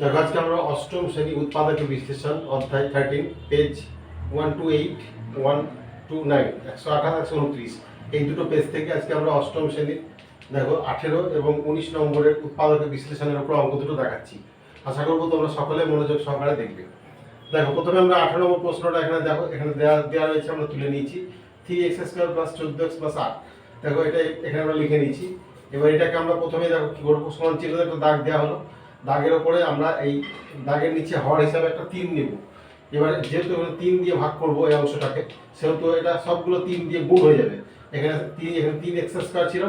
দেখো আজকে আমরা অষ্টম শ্রেণি উৎপাদক বিশ্লেষণ অধ্যায় thirteen page one two eight one two nine একশো আঠাশ, একশো উনত্রিশ। এই দুটো পেজ থেকে আজকে আমরা অষ্টম শ্রেণির দেখো, আঠেরো এবং উনিশ নম্বরের উৎপাদক বিশ্লেষণের উপর অঙ্ক দুটো দেখাচ্ছি। আশা করব তোমরা সকলে মনোযোগ সহকারে দেখবে। দেখো, প্রথমে আমরা আঠারো নম্বর প্রশ্নটা এখানে দেখো, এখানে দেওয়া দেওয়া রয়েছে, আমরা তুলে নিয়েছি। থ্রি এক্স স্কোয়ার প্লাস চোদ্দ এক্স প্লাস আট। দেখো, এটা এখানে আমরা লিখে নিয়েছি। এবার এটাকে আমরা প্রথমে দেখো, কি করব সমান চিহ্ন একটা দাগ দেওয়া হলো। দাগের ওপরে আমরা এই দাগের নিচে হর হিসাবে একটা তিন নেব। এবারে যেহেতু তিন দিয়ে ভাগ করব এই অংশটাকে, সেহেতু এটা সবগুলো তিন দিয়ে গুণ হয়ে যাবে। এখানে তিন এখানে তিন এক্স স্কোয়ার ছিল,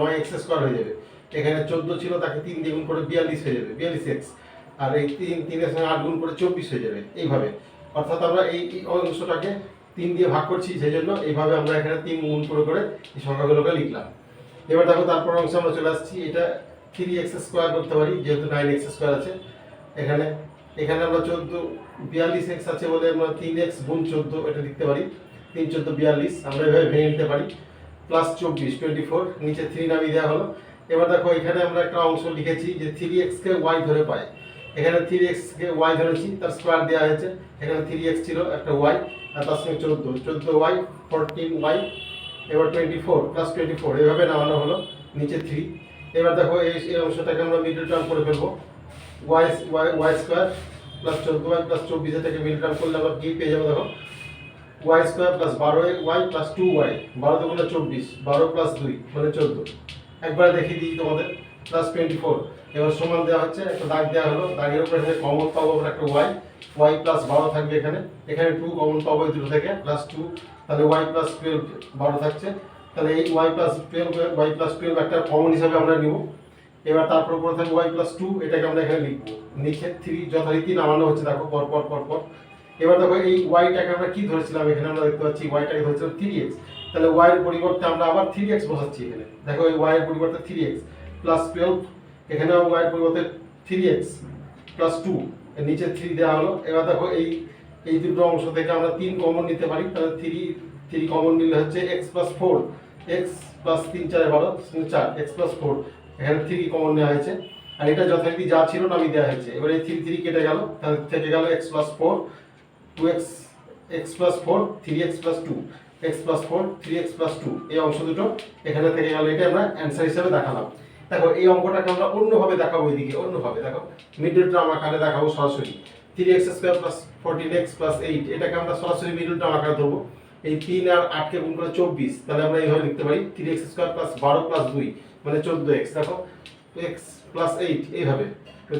নয় এক্স স্কোয়ার হয়ে যাবে। এখানে চোদ্দ ছিল, তাকে তিন দিয়ে গুণ করে বিয়াল্লিশ হয়ে যাবে, বিয়াল্লিশ এক্স আর এই তিন, তিনের সঙ্গে আট গুণ করে চব্বিশ হয়ে যাবে, এইভাবে। অর্থাৎ আমরা এই অংশটাকে তিন দিয়ে ভাগ করছি, সেই জন্য এইভাবে আমরা এখানে তিন গুণ করে করে এই সংখ্যাগুলোকে লিখলাম। এবার দেখো তারপর অংশে আমরা চলে আসছি, এটা থ্রি এক্স স্কোয়ার করতে পারি, যেহেতু নাইন এক্স স্কোয়ার আছে। এখানে এখানে আমরা চোদ্দ, বিয়াল্লিশ এক্স আছে বলে আমরা তিন এক্স গুণ চোদ্দ এটা লিখতে পারি। তিন চোদ্দ, বিয়াল্লিশ, আমরা এভাবে ভেঙে নিতে পারি। প্লাস চব্বিশ, টোয়েন্টি ফোর, নিচে থ্রি নামিয়ে দেওয়া হলো। এবার দেখো, এখানে আমরা একটা অংশ লিখেছি যে থ্রি এক্সকে ওয়াই ধরে পাই এখানে থ্রি এক্সকে ওয়াই ধরেছি, তার স্কোয়ার দেওয়া হয়েছে। এখানে থ্রি এক্স ছিল একটা ওয়াই আর তার সঙ্গে চোদ্দ। চোদ্দ ওয়াই ফোরটিন ওয়াই এবার twenty four plus twenty four, এভাবে নামানো হলো, নিচে থ্রি। এবার দেখো এই এই অংশটাকে আমরা মিডল টার্ম করে ফেলব। Y y y square plus চোদ্দ ওয়াই প্লাস চব্বিশ থেকে মিডল টার্ম করলে আমরা কি পেয়ে যাব দেখো? ওয়াই স্কোয়ার প্লাস বারো ওয়াই প্লাস টু ওয়াই বারো দুগুলো চব্বিশ, বারো প্লাস দুই মানে চোদ্দ। একবার দেখিয়ে দিই তোমাদের প্লাস টোয়েন্টি ফোর এবার সমান দেওয়া হচ্ছে, একটা দাগ দেওয়া হলো, দাগের উপরে এখানে কমন পাবো আমরা একটা ওয়াই ওয়াই প্লাস বারো থাকবে এখানে। এখানে টু কমন পাবো এই দুটো থেকে প্লাস টু তাহলে ওয়াই প্লাস টুয়েলভ বারো থাকছে। তাহলে এই y plus twelve y plus twelve একটা কমন হিসাবে আমরা নিব। এবার তারপর উপরে থাকবে ওয়াই প্লাস টু এটাকে আমরা এখানে লিখব। নিচে থ্রি যথারীতি নামানো হচ্ছে, দেখো, পর পর পর পর। এবার দেখো, এই ওয়াইটাকে আমরা কি ধরেছিলাম? এখানে আমরা দেখতে পাচ্ছি ওয়াইটাকে ধরেছিলাম থ্রি এক্স তাহলে ওয়াই এর পরিবর্তে আমরা আবার থ্রি এক্স বসাচ্ছি এখানে। দেখো, এই ওয়াই এর পরিবর্তে থ্রি এক্স প্লাস টুয়েলভ এখানে ওয়াই এর পরিবর্তে থ্রি এক্স প্লাস টু নিচে থ্রি দেওয়া হলো। এবার দেখো, এই এই দুটো অংশ থেকে আমরা তিন কমন নিতে পারি। তাহলে থ্রি থ্রি কমন নিলে হচ্ছে x plus four x plus তিন চার বারো চার এক্স প্লাস ফোর এখানে থ্রি কমন নেওয়া হয়েছে? আর এটা যথারীতি যা ছিল নামিয়ে দেওয়া হয়েছে। এবার থ্রি থ্রি কেটে গেল, তাহলে থেকে গেল x plus four two x x plus four three x plus two x plus four three x plus two এই অংশ দুটো এখানে থেকে গেল এটা আমরা অ্যান্সার হিসেবে দেখালাম। দেখো, এই অঙ্কটাকে আমরা অন্যভাবে দেখাবো এদিকে অন্যভাবে দেখো মিডল টার্ম আকারে দেখাবো সরাসরি। Three x square plus fourteen x plus eight এটাকে আমরা সরাসরি মিডল টার্ম আকারে ধরবো। এই তিন আর আটকে গুণ করে চব্বিশ, তাহলে আমরা এইভাবে লিখতে পারি থ্রি এক্স স্কোয়ার প্লাস বারো প্লাস দুই মানে চোদ্দ এক্স, দেখো এক্স প্লাস এইট এইভাবে।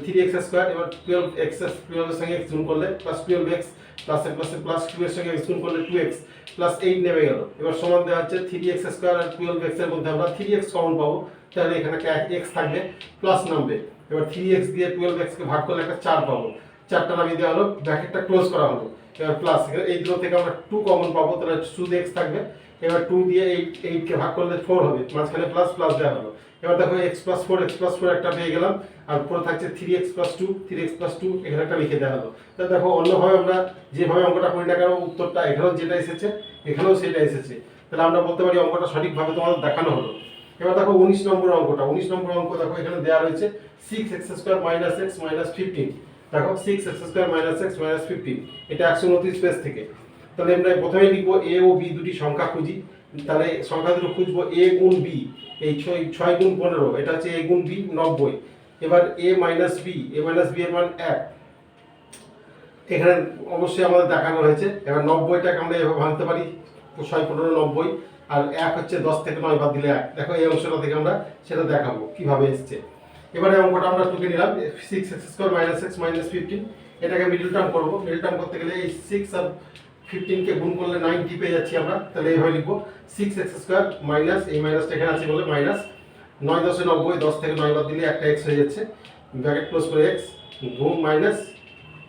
থ্রি এক্স স্কোয়ার, এবার টুয়েলভ এক্স টুয়েলভের সঙ্গে এক্স গুণ করলে plus twelve x plus plus plus two এর সঙ্গে এক্স গুণ করলে টু এক্স প্লাস এইট নেমে গেল। এবার সমান দেওয়া হচ্ছে থ্রি এক্স স্কোয়ার আর টুয়েলভ এক্সের মধ্যে আমরা থ্রি এক্স কমন পাবো, তাহলে এখানে একটা এক্স থাকবে প্লাস নামবে। এবার থ্রি এক্স দিয়ে টুয়েলভ এক্সকে ভাগ করলে একটা চার পাবো। চারটা নামিয়ে দেওয়া হলো ব্র্যাকেটটা ক্লোজ করা হলো। প্লাস এই দুটো থেকে আমরা টু কমন পাবো, তাহলে শুধু এক্স থাকবে। এবার টু দিয়ে এইট এইটকে ভাগ করলে ফোর হবে, মাঝখানে প্লাস প্লাস দেওয়া হলো। এবার দেখো x plus four x plus four একটা পেয়ে গেলাম, আর পরে থাকছে three x plus two three x plus two এখানে একটা লিখে দেওয়া হলো। তাহলে দেখো, অন্যভাবে আমরা যেভাবে অঙ্কটা করি না কেন, উত্তরটা এখানেও যেটা এসেছে, এখানেও সেটা এসেছে। তাহলে আমরা বলতে পারি অঙ্কটা সঠিকভাবে তোমাদের দেখানো হলো। এবার দেখো উনিশ নম্বর অঙ্কটা, উনিশ নম্বর অঙ্ক দেখো, এখানে দেওয়া রয়েছে six x square minus x minus fifteen দেখো six x square minus x minus fifteen এটা একশো উনত্রিশ পেজ থেকে। তাহলে আমরা প্রথমে লিখব এ ও বি দুটি সংখ্যা খুঁজি। তাহলে সংখ্যা দুটো খুঁজবো এ গুণ বি এই ছয় ছয় গুণ পনেরো, এটা হচ্ছে এ গুণ বি নব্বই। এবার a minus b a minus b এর মান এক। এখানে অবশ্যই আমাদের দেখানো হয়েছে, এবার নব্বইটাকে আমরা এভাবে ভাঙতে পারি, ছয়, পনেরো, নব্বই, আর এক হচ্ছে দশ থেকে নয় বাদ দিলে এক। দেখো এই অংশটা থেকে আমরা সেটা দেখাবো, কীভাবে এসছে। এবারে অঙ্কটা আমরা টুকে নিলাম six x square minus x minus fifteen এটাকে মিডল টার্ম করব। মিডল টার্ম করতে গেলে এই সিক্স আর ফিফটিনকে গুণ করলে নাইনটি পেয়ে যাচ্ছি আমরা? তাহলে এইভাবে লিখব। সিক্স এক্স স্কোয়ার মাইনাস এই মাইনাসটা এখানে আছে বলে মাইনাস নয় দশে নব্বই, দশ থেকে নয় বাদ দিলে একটা এক্স হয়ে যাচ্ছে। ব্র্যাকেট ক্লোজ করে এক্স গুণ মাইনাস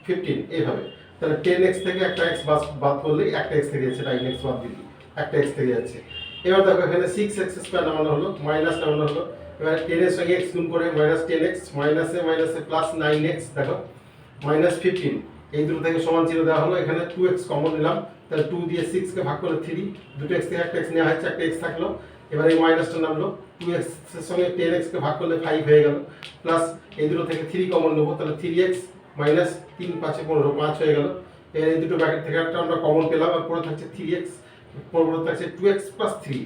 ফিফটিন এইভাবে। তাহলে টেন এক্স থেকে একটা এক্স বাদ বাদ করলেই একটা এক্স থেকে যাচ্ছে নাইন এক্স বাদ দিলি একটা এক্স থেকে যাচ্ছে। এবার দেখো এখানে সিক্স এক্স স্কোয়ার নামানো হলো মাইনাস নামানো হলো। এবার টেন এর সঙ্গে এক্স গুণ করে মাইনাস টেন এক্স মাইনাসে মাইনাসে প্লাস নাইন এক্স দেখো মাইনাস ফিফটিন এই দুটো থেকে সমান চিহ্ন দেওয়া হলো, এখানে টু এক্স কমন নিলাম, তাহলে টু দিয়ে সিক্সকে ভাগ করে থ্রি দুটো এক্স থেকে একটা এক্স নেওয়া হচ্ছে একটা এক্স থাকল, এবার এই মাইনাসটা নামলো টু এক্সের সঙ্গে টেন এক্সকে ভাগ করলে ফাইভ হয়ে গেল প্লাস এই দুটো থেকে থ্রি কমন নেব, তাহলে থ্রি এক্স মাইনাস তিন পাঁচে পনেরো, পাঁচ হয়ে গেল এর এই দুটো ব্র্যাকেট থেকে একটা আমরা কমন পেলাম, আর পরে থাকছে থ্রি এক্স পরে থাকছে টু এক্স প্লাস থ্রি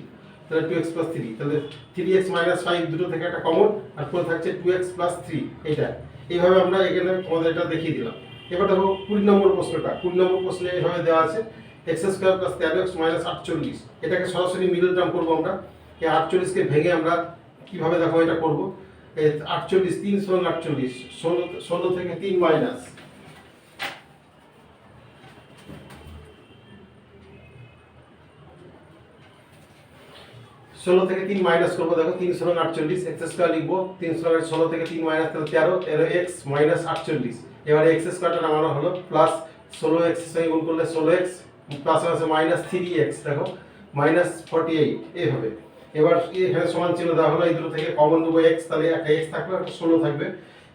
তাহলে টু এক্স প্লাস থ্রি তাহলে থ্রি এক্স মাইনাস ফাইভ দুটো থেকে একটা কমন আর পরে থাকছে টু এক্স প্লাস থ্রি এইটা। এইভাবে আমরা এখানে তোমাদের এটা দেখিয়ে দিলাম। এবার দেখো কুড়ি নম্বর প্রশ্নটা। কুড়ি নম্বর প্রশ্নে এইভাবে দেওয়া আছে এক্স স্কোয়ার প্লাস তেরো এক্স মাইনাস আটচল্লিশ। এটাকে সরাসরি মিডল টার্ম করব আমরা। এই আটচল্লিশকে ভেঙে আমরা কীভাবে দেখো এটা করব? আটচল্লিশ, তিন সঙ্গে আটচল্লিশ, ষোলো ষোলো থেকে তিন মাইনাস ষোলো থেকে তিন মাইনাস করব, দেখো, তিন ষোলো আটচল্লিশ এক্স স্কোয়ার লিখব, তিন ষোলো ষোলো থেকে তিন মাইনাস তাহলে তেরো তেরো এক্স মাইনাস আটচল্লিশ। এবারে এক্স স্কোয়ারটা নামানো হলো প্লাস ষোলো এক্স সঙ্গে গুণ করলে ষোলো এক্স প্লাস আছে মাইনাস থ্রি এক্স দেখো মাইনাস ফর্টি এইট এইভাবে এবার এখানে সমান চিহ্ন দেওয়া হলো, এই দুটো থেকে কমন দেবো এক্স তাহলে একটা এক্স থাকবে, একটা ষোলো থাকবে।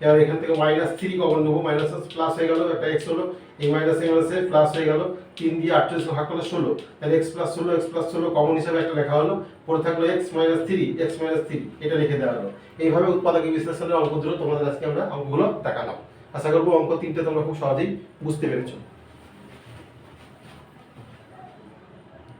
এবার এখান থেকে মাইনাস থ্রি কমন নেব? মাইনাস প্লাস হয়ে গেল, একটা এক্স হলো। এই মাইনাস এই মাইনাসে প্লাস হয়ে গেল। তিন দিয়ে আটচল্লিশ ভাগ করলে ষোলো। তাহলে এক্স প্লাস ষোলো এক্স প্লাস ষোলো কমন হিসাবে একটা লেখা হলো। পরে থাকল x minus three x minus three এটা লিখে দেওয়া হলো। এইভাবে উৎপাদক বিশ্লেষণের অঙ্ক অঙ্কগুলো তোমাদের আজকে আমরা অঙ্কগুলো দেখালাম। আশা করব অঙ্ক তিনটে তোমরা খুব সহজেই বুঝতে পেরেছ।